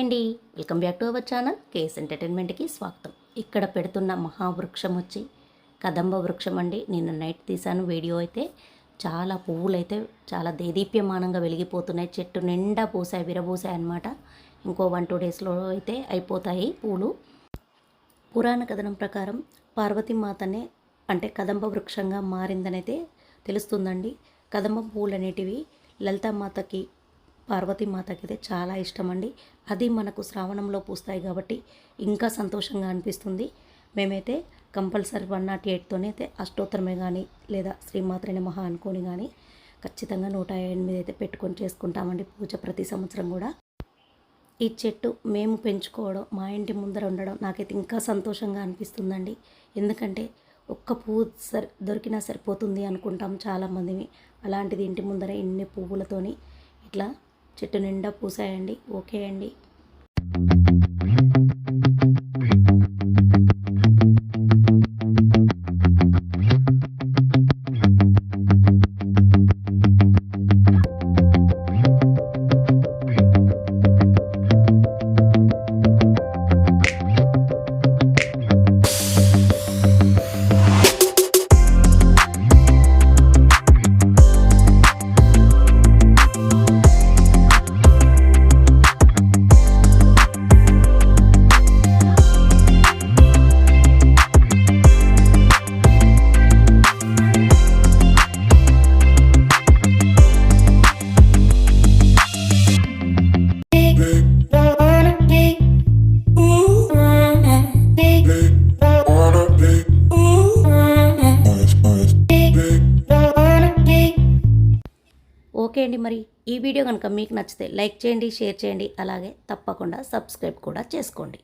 Welcome back to our channel KS ఎంటర్టైన్మెంట్కి స్వాగతం. ఇక్కడ పెడుతున్న మహావృక్షం వచ్చి కదంబ వృక్షం అండి నేను నైట్ తీశాను వీడియో అయితే. చాలా పువ్వులు అయితే చాలా దేదీప్యమానంగా వెలిగిపోతున్నాయి. చెట్టు నిండా పూసాయి విరబూసాయి అన్నమాట. ఇంకో వన్ టూ డేస్లో అయితే అయిపోతాయి పూలు. పురాణ కథనం ప్రకారం పార్వతీమాతనే అంటే కదంబ వృక్షంగా మారిందనైతే తెలుస్తుందండి. కదంబ పూలు అనేటివి లలితామాతకి పార్వతీమాతకి అయితే చాలా ఇష్టం అండి అది మనకు శ్రావణంలో పూస్తాయి కాబట్టి ఇంకా సంతోషంగా అనిపిస్తుంది. మేమైతే కంపల్సరీ వన్ నాట్ ఎయిట్తోనే అయితే అష్టోత్తరమే కానీ లేదా శ్రీమాత్రే మహా అనుకొని కానీ ఖచ్చితంగా నూట ఎనిమిది అయితే పెట్టుకొని చేసుకుంటామండి పూజ ప్రతి సంవత్సరం కూడా. ఈ చెట్టు మేము పెంచుకోవడం మా ఇంటి ముందర ఉండడం నాకైతే ఇంకా సంతోషంగా అనిపిస్తుందండి. ఎందుకంటే ఒక్క పువ్వు సరి దొరికినా సరిపోతుంది అనుకుంటాం చాలామందిని అలాంటిది ఇంటి ముందర ఇన్ని పువ్వులతోని ఇట్లా చెట్టు నిండా పూసాయండి. ఓకే అండి. ఓకే అండి మరి. ఈ వీడియో కనుక మీకు నచ్చితే లైక్ చేయండి షేర్ చేయండి. అలాగే తప్పకుండా సబ్స్క్రైబ్ కూడా చేసుకోండి.